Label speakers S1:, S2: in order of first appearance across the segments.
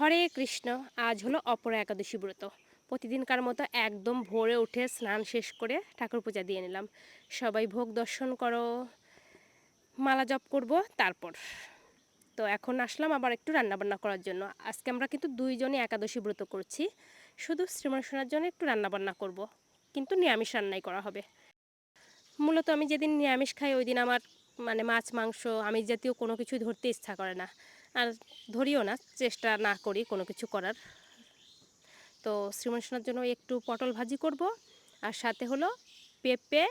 S1: হরে কৃষ্ণ, আজ হলো অপরা একাদশী ব্রত। প্রতিদিনকার মতো একদম ভোরে উঠে স্নান শেষ করে ঠাকুর পূজা দিয়ে নিলাম। সবাই ভোগ দর্শন করো, মালা জপ করব, তারপর। তো এখন আসলাম আবার একটু রান্নাবান্না করার জন্য। আজকে আমরা কিন্তু দুইজনে একাদশী ব্রত করছি। শুধু শ্রীমান সোনার জন্য একটু রান্নাবান্না করব, কিন্তু নিরামিষ রান্নাই করা হবে। মূলত আমি যেদিন নিরামিষ খাই ওই দিন আমার মানে মাছ, মাংস, আমিষ জাতীয় কোনো কিছুই ধরতে ইচ্ছা করে না। আর ধরিও না, চেষ্টা না করি কোনো কিছু করার। তো শ্রীমান সোনার জন্য একটু পটল ভাজি করব আর সাথে হলো পেঁপে,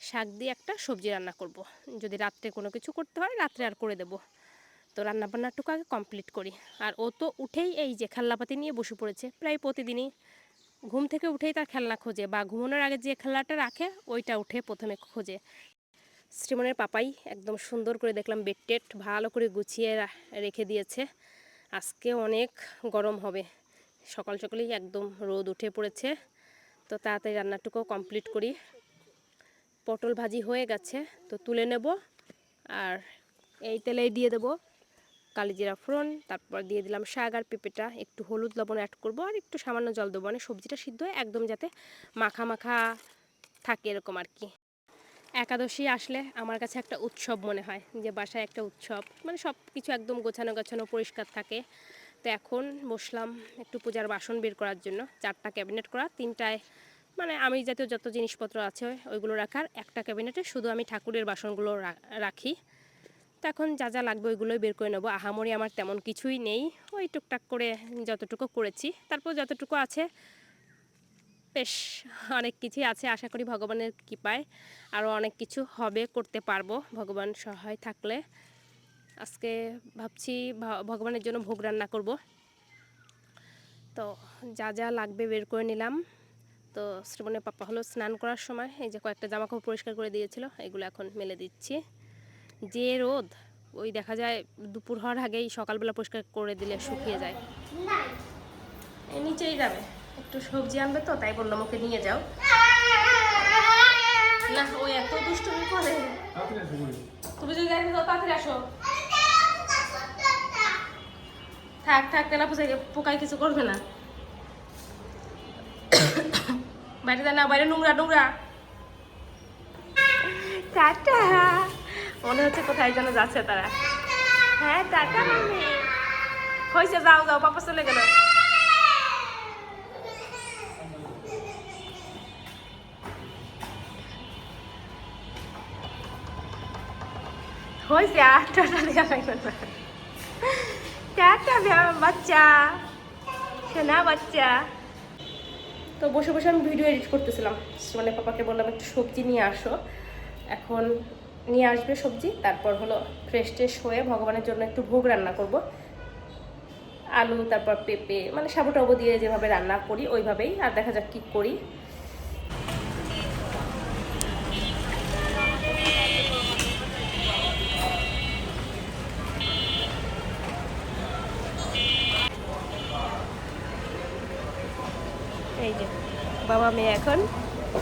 S1: শাক দিয়ে একটা সবজি রান্না করব। যদি রাত্রে কোনো কিছু করতে হয়, রাত্রে আর করে দেব। তো রান্নাবান্নাটুকু আগে কমপ্লিট করি। আর ও তো উঠেই এই যে খেলনাপাতি নিয়ে বসে পড়েছে, প্রায় প্রতিদিনই। ঘুম থেকে উঠেই তার খেলনা খোঁজে বা ঘুমানোর আগে যে খেলনাটা রাখে, ওইটা উঠে প্রথমে খোঁজে। শ্রীমনের পাপাই একদম সুন্দর করে দেখলাম বেড টেট ভালো করে গুছিয়ে রেখে দিয়েছে। আজকে অনেক গরম হবে। সকাল সকালেই একদম রোদ উঠে পড়েছে। তো তাড়াতাড়ি রান্নাটুকু কমপ্লিট করি। পটল ভাজি হয়ে গেছে, তো তুলে নেব আর এই তেলেই দিয়ে দেবো কালিজিরা ফোড়ন, তারপর দিয়ে দিলাম শাক আর পেঁপেটা, একটু হলুদ লবণ অ্যাড করব আর একটু সামান্য জল দেবো। মানে সবজিটা সিদ্ধ হয়ে একদম যাতে মাখা মাখা থাকে এরকম আর কি। একাদশী আসলে আমার কাছে একটা উৎসব মনে হয়, যে বাসায় একটা উৎসব। মানে সব কিছু একদম গোছানো গোছানো পরিষ্কার থাকে। তো এখন বসলাম একটু পূজার বাসন বের করার জন্য, চারটা ক্যাবিনেট করা, তিনটায় মানে আমি জাতীয় যত জিনিসপত্র আছে ওইগুলো রাখার, একটা ক্যাবিনেটে শুধু আমি ঠাকুরের বাসনগুলো রাখি। তো এখন যা যা লাগবে ওইগুলোই বের করে নেব। আহামরি আমার তেমন কিছুই নেই। ওই টুকটাক করে যতটুকু করেছি। তারপর যতটুকু আছে বেশ অনেক কিছুই আছে, আশা করি ভগবানের কৃপায় আরও অনেক কিছু হবে, করতে পারব ভগবান সহায় থাকলে। আজকে ভাবছি ভগবানের জন্য ভোগ রান্না করব। তো যা যা লাগবে বের করে নিলাম। তো শ্রবণের পাপা হলো স্নান করার সময়, এই যে কয়েকটা জামা কাপড় পরিষ্কার করে দিয়েছিল, এগুলো এখন মেলে দিচ্ছি। যে রোদ, ওই দেখা যায় দুপুর হওয়ার আগেই সকালবেলা পরিষ্কার করে দিলে শুকিয়ে যায়। নিচেই যাবে। একটু সবজি আনবে তো তাই বললাম ওকে নিয়ে যাও। না ও এত দুষ্টুমি করে। তুমি যদি দেখো তো তাড়াতাড়ি আসো। থাক থাক তেলা পোষাই পোকায় কিছু করবে না। বাইরে যা না বাইরে নোংরা নোংরা। টাটা। মনে হচ্ছে কোথায় যেন যাচ্ছে তারা। হ্যাঁ টাটা মামি। হয়েছে যাও যাও পাপা চলে গেল। হয়েছে আর টাটা দেওয়া লাগবে না বাচ্চা সোনা বাচ্চা তো বসে বসে আমি ভিডিও এডিট করতেছিলাম। মানে পাপাকে বললাম, একটু সবজি নিয়ে আসো। এখন নিয়ে আসবে সবজি, তারপর হলো ফ্রেশ ট্রেশ হয়ে ভগবানের জন্য একটু ভোগ রান্না করব। আলু, তারপর পেঁপে মানে সাবু টাবু দিয়ে যেভাবে রান্না করি, ওইভাবেই। আর দেখা যাক কী করি। বাবা মেয়ে এখন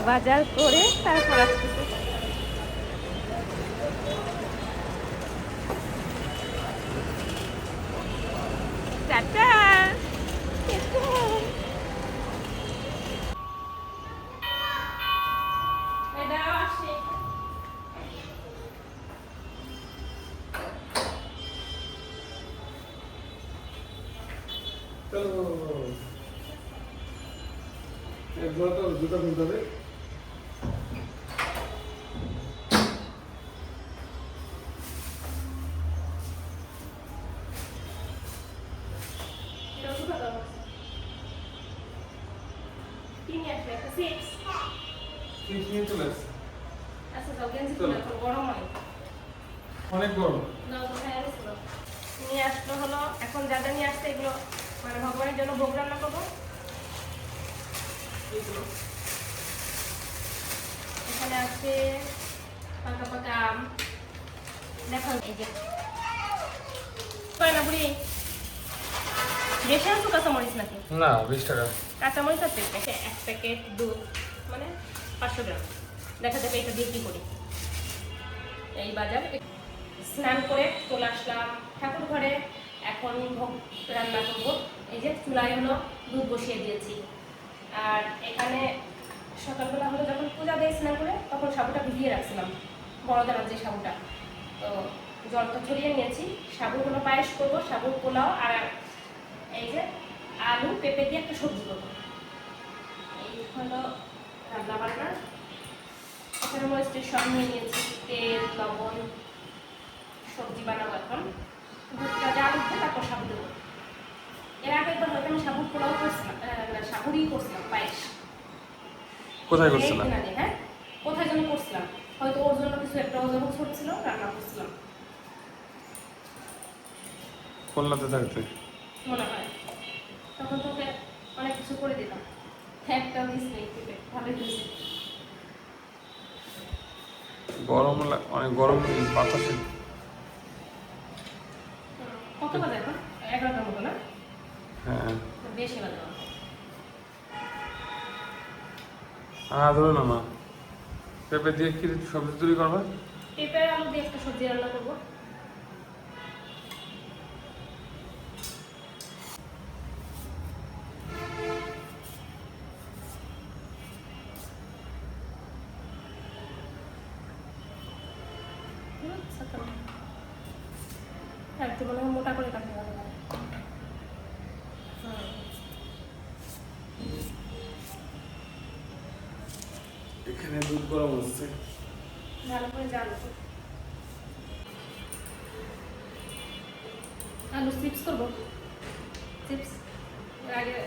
S1: বাজার করে তারপর আসতেছে। রাখো, গরম হয়।
S2: অনেক গরম।
S1: দাও, তো নিয়ে আসলো হলো এখন যা যা নিয়ে আসছে এগুলো মানে ভগবানের জন্য ভোগ রান্না করব। এখানে আছে পাকা পাকা আম দেখো এই যে বুড়ি বেশি আনছো কাঁচামরিচ নাকি
S2: না বিশ টাকা
S1: কাঁচামরিচ আছে এতে এক প্যাকেট দুধ মানে পাঁচশো গ্রাম দেখা যাবে এটা কি করি এই বাজার স্নান করে চলে আসলাম ঠাকুর ঘরে এখন ভোগ রান্না করব এই যে চুলায় হলো দুধ বসিয়ে দিয়েছি আর এখানে সকালবেলা হলো যখন পূজা দিয়ে স্নান করে তখন সাবুটা ভিজিয়ে রাখছিলাম বড় দানার যে সাবুটা। তো জলটা ছড়িয়ে নিয়েছি। সাবুগুলো পায়েস করব, সাবুর পোলাও আর এই যে আলু, পেঁপে দিয়ে একটা সবজি করব। এই হলো রান্না বান্না। এখানে মরিচের সব নিয়ে নিয়েছি, তেল, লবণ, সবজি বানাবো এখন। দুধটা যা উঠবে তারপর সাবু দেবো। এর আগে একবার হয়তো আমি সাবুর পোলাও করছিলাম সাবুরই করছিলাম, পায়েস।
S2: কোথায় করছিলাম?
S1: হ্যাঁ? কোথায় যেন করছিলাম। হয়তো ওর জন্য কিছু একটা ও যখন ছোট ছিল রান্না করছিলাম।
S2: খুলনাতে থাকতে?
S1: মনে হয়। তখন তোকে অনেক কিছু করে দিতাম। একটা দিস নেই ভালোই হয়েছে।
S2: গরম অনেক গরম বাতাসে।
S1: কত বাজে এখন? এগারোটার মতো না?
S2: হ্যাঁ।
S1: বেশি বাজে।
S2: হ্যাঁ ধরো না, মা। পেঁপে দিয়ে কি সবজি তৈরি করবে?
S1: পেঁপে আর আলু দিয়ে একটা সবজি রান্না করব। আর মোটা করে কাটতে আলু চিপস আগে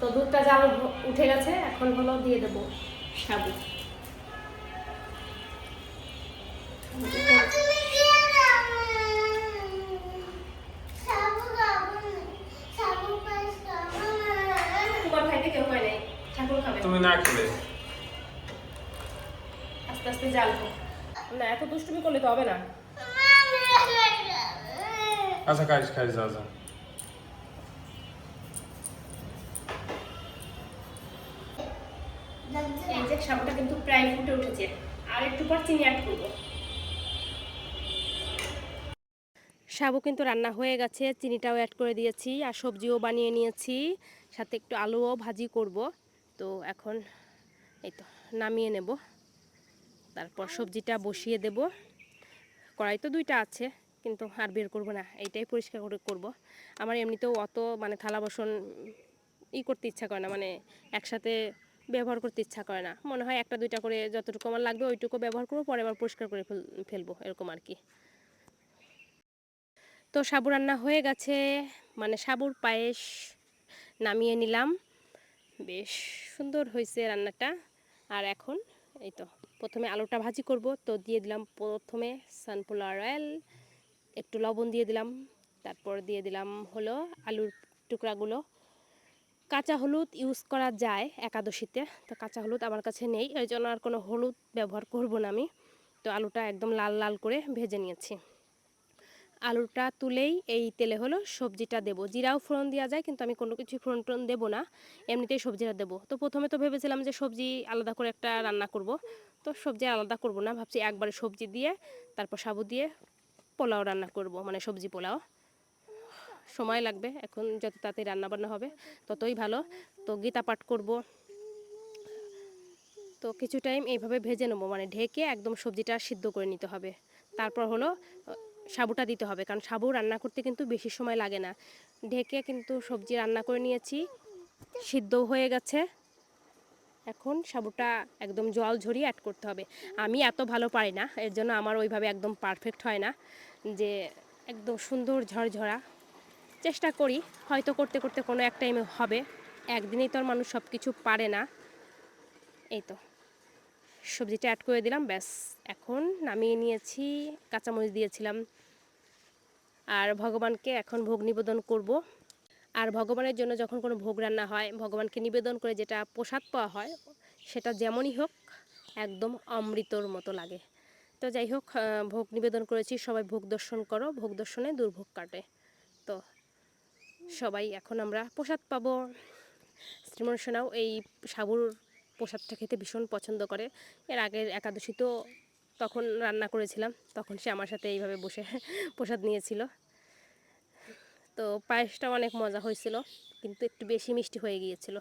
S1: তো দুধটা জাল উঠে গেছে এখন হলো দিয়ে দেবো সাবু তোমার খাইতে কেউ হয় নাই ঠাকুর খাবে
S2: তুমি না খেলে
S1: আস্তে আস্তে জাল না এত দুষ্টুমি করলে তো হবে না।
S2: আচ্ছা খাইস খাইস যা যা।
S1: এই যে সাবুটা কিন্তু প্রায় ফুটে উঠেছে। আর একটু পর চিনি অ্যাড করব। সাবু কিন্তু রান্না হয়ে গেছে চিনিটাও অ্যাড করে দিয়েছি আর সবজিও বানিয়ে নিয়েছি। সাথে একটু আলুও ভাজি করব। তো এখন এই তো নামিয়ে নেব। তারপর সবজিটা বসিয়ে দেব। কড়াই তো দুইটা আছে, কিন্তু আর বের করব না, এইটাই পরিষ্কার করে করব। আমার এমনিতেও অত মানে থালা বাসন ই করতে ইচ্ছা করে না মানে একসাথে ব্যবহার করতে ইচ্ছা করে না। মনে হয় একটা দুইটা করে যতটুকু আমার লাগবে ওইটুকু ব্যবহার করব, পরে আবার পরিষ্কার করে ফেল, ফেলব, এরকম আর কি। তো সাবু রান্না হয়ে গেছে মানে সাবুর পায়েস নামিয়ে নিলাম। বেশ সুন্দর হয়েছে রান্নাটা। আর এখন এই তো প্রথমে আলুটা ভাজি করব। তো দিয়ে দিলাম প্রথমে সানফ্লাওয়ার অয়েল একটু লবণ দিয়ে দিলাম। তারপর দিয়ে দিলাম হলো আলুর টুকরাগুলো। কাঁচা হলুদ ইউজ করা যায় একাদশীতে, তো কাঁচা হলুদ আমার কাছে নেই। ওই জন্য আর কোনো হলুদ ব্যবহার করব না আমি। তো আলুটা একদম লাল লাল করে ভেজে নিয়েছি। আলুটা তুলেই এই তেলে হলো সবজিটা দেবো। জিরাও ফোড়ন দেওয়া যায় কিন্তু আমি কোনো কিছু ফোড়ন টোড়ন দেবো না, এমনিতেই সবজিটা দেবো। তো প্রথমে তো ভেবেছিলাম যে সবজি আলাদা করে একটা রান্না করব, তো সবজি আলাদা করব না, ভাবছি একবারে সবজি দিয়ে, তারপর সাবু দিয়ে পোলাও রান্না করব মানে সবজি পোলাও। সময় লাগবে এখন যত তাড়াতাড়ি রান্না বান্না হবে ততই ভালো। তো গীতা পাঠ করব। তো কিছু টাইম এইভাবে ভেজে নেব মানে ঢেকে একদম সবজিটা সিদ্ধ করে নিতে হবে। তারপর হলো সাবুটা দিতে হবে। কারণ সাবু রান্না করতে কিন্তু বেশি সময় লাগে না। ঢেকে কিন্তু সবজি রান্না করে নিয়েছি। সিদ্ধ হয়ে গেছে। এখন সাবুটা একদম জল ঝরিয়ে অ্যাড করতে হবে। আমি এত ভালো পারি না, এর জন্য আমার ওইভাবে একদম পারফেক্ট হয় না যে একদম সুন্দর ঝরঝরা। চেষ্টা করি, হয়তো করতে করতে কোনো এক টাইমে হবে। একদিনেই তো আর মানুষ সব কিছু পারে না। এই তো। সবজিটা অ্যাড করে দিলাম, ব্যাস। এখন নামিয়ে নিয়েছি, কাঁচামরিচ দিয়েছিলাম। আর ভগবানকে এখন ভোগ নিবেদন করব। আর ভগবানের জন্য যখন কোনো ভোগ রান্না হয়, ভগবানকে নিবেদন করে যেটা প্রসাদ পাওয়া হয়, সেটা যেমনই হোক, একদম অমৃতর মতো লাগে। তো যাই হোক ভোগ নিবেদন করেছি, সবাই ভোগ দর্শন করো, ভোগ দর্শনে দুর্ভোগ কাটে। তো সবাই এখন আমরা প্রসাদ পাবো। শ্রীমন সোনাও এই সাবুর প্রসাদটা খেতে ভীষণ পছন্দ করে। এর আগের একাদশী তো তখন রান্না করেছিলাম, তখন সে আমার সাথে এইভাবে বসে প্রসাদ নিয়েছিল। তো পায়েসটা অনেক মজা হয়েছিল, কিন্তু একটু বেশি মিষ্টি হয়ে গিয়েছিল।